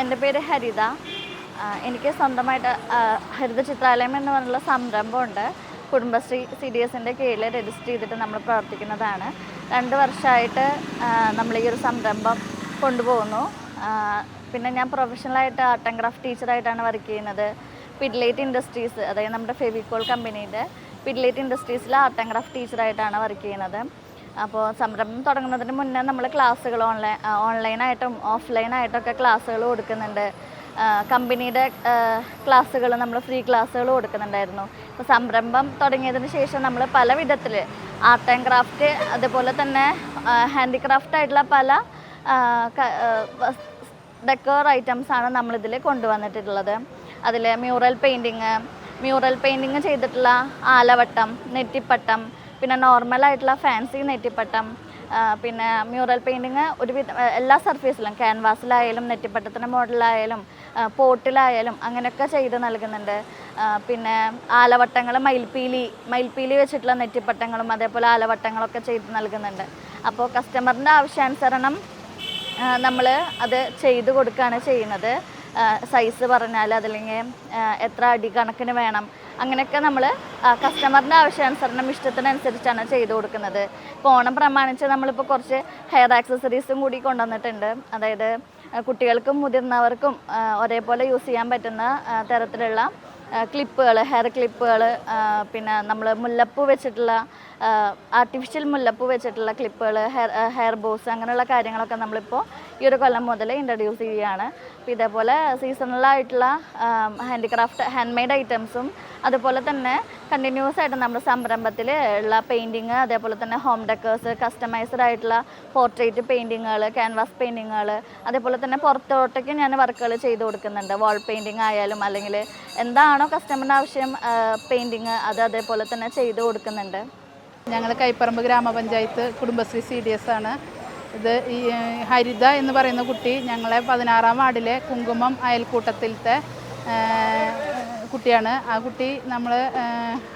എന്റെ പേര് ഹരിത. എനിക്ക് സ്വന്തമായിട്ട് ഹരിത ചിത്രാലയം എന്ന് പറഞ്ഞുള്ള സംരംഭമുണ്ട്. കുടുംബശ്രീ സി ഡി എസിന്റെ കീഴിൽ രജിസ്റ്റർ ചെയ്തിട്ട് നമ്മൾ പ്രവർത്തിക്കുന്നതാണ്. രണ്ട് വർഷമായിട്ട് നമ്മൾ ഈ ഒരു സംരംഭം കൊണ്ടുപോകുന്നു. പിന്നെ ഞാൻ പ്രൊഫഷണലായിട്ട് ആർട്ട് ആൻഡ് ക്രാഫ്റ്റ് ടീച്ചറായിട്ടാണ് വർക്ക് ചെയ്യുന്നത്. പിഡ്ലേറ്റ് ഇൻഡസ്ട്രീസ് അതായത് നമ്മുടെ ഫെവിക്കോൾ കമ്പനിയുടെ പിഡ്ലേറ്റ് ഇൻഡസ്ട്രീസിൽ ആർട്ട് ആൻഡ് ക്രാഫ്റ്റ് ടീച്ചറായിട്ടാണ് വർക്ക് ചെയ്യുന്നത്. അപ്പോൾ സംരംഭം തുടങ്ങുന്നതിന് മുന്നേ നമ്മൾ ക്ലാസ്സുകൾ ഓൺലൈൻ ഓൺലൈനായിട്ടും ഓഫ്ലൈനായിട്ടൊക്കെ ക്ലാസ്സുകൾ കൊടുക്കുന്നുണ്ട്. കമ്പനിയുടെ ക്ലാസ്സുകൾ നമ്മൾ ഫ്രീ ക്ലാസ്സുകൾ കൊടുക്കുന്നുണ്ടായിരുന്നു. അപ്പോൾ സംരംഭം തുടങ്ങിയതിന് ശേഷം നമ്മൾ പല വിധത്തിൽ ആർട്ട് ആൻഡ് ക്രാഫ്റ്റ് അതുപോലെ തന്നെ ഹാൻഡിക്രാഫ്റ്റ് ആയിട്ടുള്ള പല ഡെക്കോർ ഐറ്റംസ് ആണ് നമ്മളിതിൽ കൊണ്ടുവന്നിട്ടുള്ളത്. അതിൽ മ്യൂറൽ പെയിന്റിങ് മ്യൂറൽ പെയിന്റിങ് ചെയ്തിട്ടുള്ള ആലവട്ടം നെറ്റിപ്പട്ടം പിന്നെ നോർമൽ ആയിട്ടുള്ള ഫാൻസി നെറ്റിപ്പട്ടം പിന്നെ മ്യൂറൽ പെയിന്റിങ് ഒരു വിധ എല്ലാ സർഫേസിലും ക്യാൻവാസിലായാലും നെറ്റിപ്പട്ടത്തിന്റെ മോഡലായാലും പോട്ടിലായാലും അങ്ങനെയൊക്കെ ചെയ്ത് നൽകുന്നുണ്ട്. പിന്നെ ആലവട്ടങ്ങൾ മയിൽപ്പീലി മയിൽപ്പീലി വെച്ചിട്ടുള്ള നെറ്റിപ്പട്ടങ്ങളും അതേപോലെ ആലവട്ടങ്ങളൊക്കെ ചെയ്ത് നൽകുന്നുണ്ട്. അപ്പോൾ കസ്റ്റമറിന്റെ ആവശ്യാനുസരണം നമ്മൾ അത് ചെയ്തു കൊടുക്കുകയാണ് ചെയ്യുന്നത്. സൈസ് പറഞ്ഞാൽ അതല്ലെങ്കിൽ എത്ര അടി കണക്കിന് വേണം അങ്ങനെയൊക്കെ നമ്മൾ കസ്റ്റമറിന്റെ ആവശ്യാനുസരണം ഇഷ്ടത്തിനനുസരിച്ചാണ് ചെയ്തു കൊടുക്കുന്നത്. ഇപ്പോൾ ഓണം പ്രമാണിച്ച് നമ്മളിപ്പോൾ കുറച്ച് ഹെയർ ആക്സസറീസും കൂടി കൊണ്ടുവന്നിട്ടുണ്ട്. അതായത് കുട്ടികൾക്കും മുതിർന്നവർക്കും ഒരേപോലെ യൂസ് ചെയ്യാൻ പറ്റുന്ന തരത്തിലുള്ള ക്ലിപ്പുകൾ ഹെയർ ക്ലിപ്പുകൾ പിന്നെ നമ്മൾ മുല്ലപ്പൂ വെച്ചിട്ടുള്ള ആർട്ടിഫിഷ്യൽ മുല്ലപ്പൂ വെച്ചിട്ടുള്ള ക്ലിപ്പുകൾ ഹെയർ ഹെയർ ബോസ് അങ്ങനെയുള്ള കാര്യങ്ങളൊക്കെ നമ്മളിപ്പോൾ ഈ ഒരു കൊല്ലം മുതൽ ഇൻട്രൊഡ്യൂസ് ചെയ്യുകയാണ്. അപ്പോൾ ഇതേപോലെ സീസണലായിട്ടുള്ള ഹാൻഡിക്രാഫ്റ്റ് ഹാൻഡ് മെയ്ഡ് ഐറ്റംസും അതുപോലെ തന്നെ കണ്ടിന്യൂസ് ആയിട്ട് നമ്മുടെ സംരംഭത്തിൽ ഉള്ള പെയിന്റിങ് അതേപോലെ തന്നെ ഹോം ഡെക്കേഴ്സ് കസ്റ്റമൈസ്ഡ് ആയിട്ടുള്ള പോർട്രേറ്റ് പെയിന്റിങ്ങുകൾ ക്യാൻവാസ് പെയിന്റിങ്ങുകൾ അതേപോലെ തന്നെ പുറത്തോട്ടേക്ക് ഞാൻ വർക്കുകൾ ചെയ്ത് കൊടുക്കുന്നുണ്ട്. വാൾ പെയിന്റിങ് ആയാലും അല്ലെങ്കിൽ എന്താണോ കസ്റ്റമറിന്റെ ആവശ്യം പെയിന്റിങ് അത് അതേപോലെ തന്നെ ചെയ്ത് കൊടുക്കുന്നുണ്ട്. ഞങ്ങൾ കൈപ്പറമ്പ് ഗ്രാമപഞ്ചായത്ത് കുടുംബശ്രീ സി ഡി എസ് ആണ്. ഇത് ഈ ഹരിത എന്ന് പറയുന്ന കുട്ടി ഞങ്ങളെ പതിനാറാം വാർഡിലെ കുങ്കുമം അയൽക്കൂട്ടത്തിലത്തെ കുട്ടിയാണ്. ആ കുട്ടി നമ്മൾ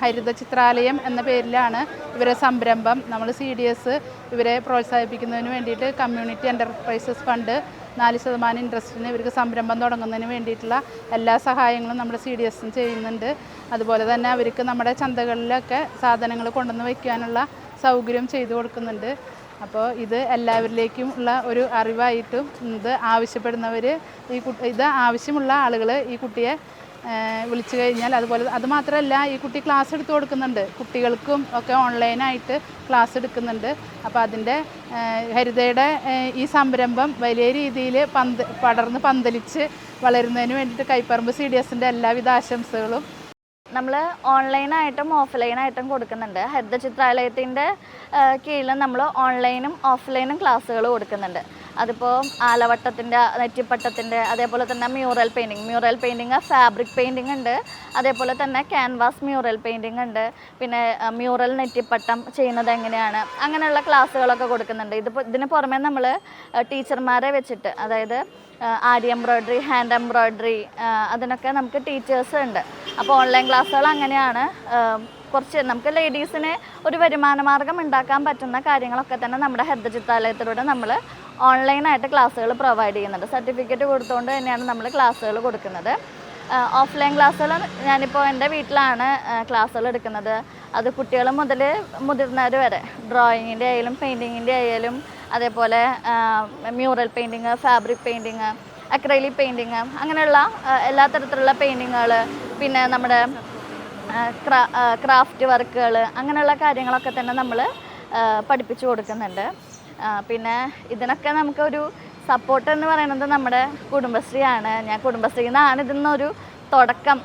ഹരിത ചിത്രാലയം എന്ന പേരിലാണ് ഇവരെ സംരംഭം. നമ്മൾ സി ഡി എസ് ഇവരെ പ്രോത്സാഹിപ്പിക്കുന്നതിന് വേണ്ടിയിട്ട് കമ്മ്യൂണിറ്റി എന്റർപ്രൈസസ് ഫണ്ട് നാല് ശതമാനം ഇൻട്രസ്റ്റിന് ഇവർക്ക് സംരംഭം തുടങ്ങുന്നതിന് വേണ്ടിയിട്ടുള്ള എല്ലാ സഹായങ്ങളും നമ്മുടെ സി ഡി എസും ചെയ്യുന്നുണ്ട്. അതുപോലെ തന്നെ അവർക്ക് നമ്മുടെ ചന്തകളിലൊക്കെ സാധനങ്ങൾ കൊണ്ടുവന്ന് വയ്ക്കാനുള്ള സൗകര്യം ചെയ്തു കൊടുക്കുന്നുണ്ട്. അപ്പോൾ ഇത് എല്ലാവരിലേക്കും ഉള്ള ഒരു അറിവായിട്ടും ഇത് ആവശ്യപ്പെടുന്നവർ ഈ കുട്ടി ഇത് ആവശ്യമുള്ള ആളുകൾ ഈ കുട്ടിയെ വിളിച്ചു കഴിഞ്ഞാൽ അതുപോലെ അത് മാത്രമല്ല ഈ കുട്ടി ക്ലാസ് എടുത്തു കൊടുക്കുന്നുണ്ട്. കുട്ടികൾക്കും ഒക്കെ ഓൺലൈനായിട്ട് ക്ലാസ് എടുക്കുന്നുണ്ട്. അപ്പോൾ അതിന്റെ ഹരിതയുടെ ഈ സംരംഭം വലിയ രീതിയിൽ പന്ത് പടർന്ന് പന്തലിച്ച് വളരുന്നതിന് വേണ്ടിയിട്ട് കൈപ്പറമ്പ് സി ഡി എസിന്റെ എല്ലാവിധ ആശംസകളും നമ്മൾ ഓൺലൈനായിട്ടും ഓഫ്ലൈനായിട്ടും കൊടുക്കുന്നുണ്ട്. ഹരിത ചിത്രാലയത്തിന്റെ കീഴിൽ നമ്മൾ ഓൺലൈനും ഓഫ്ലൈനും ക്ലാസ്സുകൾ കൊടുക്കുന്നുണ്ട്. അതിപ്പോൾ ആലവട്ടത്തിന്റെ നെറ്റിപ്പട്ടത്തിന്റെ അതേപോലെ തന്നെ mural painting mural painting fabric painting ഉണ്ട്. അതേപോലെ തന്നെ ക്യാൻവാസ് മ്യൂറൽ പെയിന്റിങ് ഉണ്ട്. പിന്നെ മ്യൂറൽ നെറ്റിപ്പട്ടം ചെയ്യുന്നത് എങ്ങനെയാണ്? അങ്ങനെയുള്ള ക്ലാസ്സുകളൊക്കെ കൊടുക്കുന്നുണ്ട്. ഇതിപ്പോൾ ഇതിന് പുറമെ നമ്മൾ ടീച്ചർമാരെ വെച്ചിട്ട് അതായത് ആരി എംബ്രോയ്ഡറി ഹാൻഡ് എംബ്രോയ്ഡറി അതിനൊക്കെ നമുക്ക് ടീച്ചേഴ്സ് ഉണ്ട്. അപ്പോൾ ഓൺലൈൻ ക്ലാസ്സുകൾ അങ്ങനെയാണ്. കുറച്ച് നമുക്ക് ലേഡീസിന് ഒരു വരുമാന മാർഗം ഉണ്ടാക്കാൻ പറ്റുന്ന കാര്യങ്ങളൊക്കെ തന്നെ നമ്മുടെ ഹരിത ചിത്രാലയത്തിലൂടെ നമ്മൾ ഓൺലൈനായിട്ട് ക്ലാസ്സുകൾ പ്രൊവൈഡ് ചെയ്യുന്നുണ്ട്. സർട്ടിഫിക്കറ്റ് കൊടുത്തുകൊണ്ട് തന്നെയാണ് നമ്മൾ ക്ലാസ്സുകൾ കൊടുക്കുന്നത്. ഓഫ്ലൈൻ ക്ലാസ്സുകൾ ഞാനിപ്പോൾ എന്റെ വീട്ടിലാണ് ക്ലാസ്സുകൾ എടുക്കുന്നത്. അത് കുട്ടികൾ മുതൽ മുതിർന്നവർ വരെ ഡ്രോയിങ്ങിന്റെ ആയാലും പെയിന്റിങ്ങിന്റെ ആയാലും അതേപോലെ mural painting fabric painting acrylic painting അങ്ങനെയുള്ള എല്ലാ തരത്തിലുള്ള പെയിന്റിങ്ങുകൾ പിന്നെ നമ്മുടെ ക്രാഫ്റ്റ് വർക്കുകൾ അങ്ങനെയുള്ള കാര്യങ്ങളൊക്കെ തന്നെ നമ്മൾ പഠിപ്പിച്ചു കൊടുക്കുന്നുണ്ട്. പിന്നെ ഇതിനൊക്കെ നമുക്കൊരു സപ്പോർട്ട് എന്ന് പറയുന്നത് നമ്മുടെ കുടുംബശ്രീയാണ്. ഞാൻ കുടുംബശ്രീയിൽ നിന്നാണ് ഇതിന്നൊരു തുടക്കം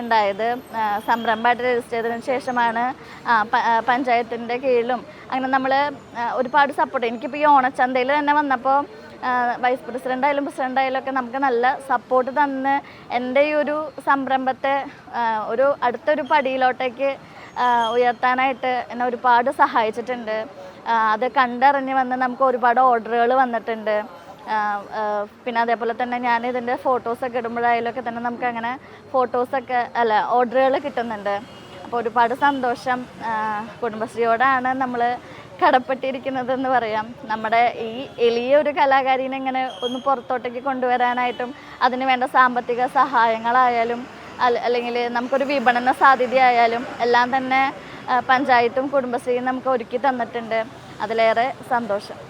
ഉണ്ടായത്. സംരംഭമായിട്ട് രജിസ്റ്റർ ചെയ്തതിന് ശേഷമാണ് പഞ്ചായത്തിന്റെ കീഴിലും അങ്ങനെ നമ്മൾ ഒരുപാട് സപ്പോർട്ട് എനിക്കിപ്പോൾ ഈ ഓണച്ചന്തയിൽ തന്നെ വന്നപ്പോൾ വൈസ് പ്രസിഡന്റ് ആയാലും ആയാലും ഒക്കെ നമുക്ക് നല്ല സപ്പോർട്ട് തന്ന് എന്റെ ഈ ഒരു സംരംഭത്തെ ഒരു അടുത്തൊരു പടിയിലോട്ടേക്ക് ഉയർത്താനായിട്ട് എന്നെ ഒരുപാട് സഹായിച്ചിട്ടുണ്ട്. അത് കണ്ടറിഞ്ഞ് വന്ന് നമുക്ക് ഒരുപാട് ഓർഡറുകൾ വന്നിട്ടുണ്ട്. പിന്നെ അതേപോലെ തന്നെ ഞാൻ ഇതിന്റെ ഫോട്ടോസൊക്കെ ഇടുമ്പോഴായാലും ഒക്കെ തന്നെ നമുക്ക് അങ്ങനെ ഫോട്ടോസൊക്കെ അല്ല ഓർഡറുകൾ കിട്ടുന്നുണ്ട്. അപ്പോൾ ഒരുപാട് സന്തോഷം കുടുംബശ്രീയോടാണ് നമ്മൾ കടപ്പെട്ടിരിക്കുന്നതെന്ന് പറയാം. നമ്മുടെ ഈ എളിയ ഒരു കലാകാരിനെ ഇങ്ങനെ ഒന്ന് പുറത്തോട്ടേക്ക് കൊണ്ടുവരാനായിട്ടും അതിന് വേണ്ട സാമ്പത്തിക സഹായങ്ങളായാലും അല്ല- അല്ലെങ്കിൽ നമുക്കൊരു വിപണന സാധ്യതയായാലും എല്ലാം തന്നെ പഞ്ചായത്തും കുടുംബശ്രീയും നമുക്ക് ഒരുക്കി തന്നിട്ടുണ്ട്. അതിലേറെ സന്തോഷം.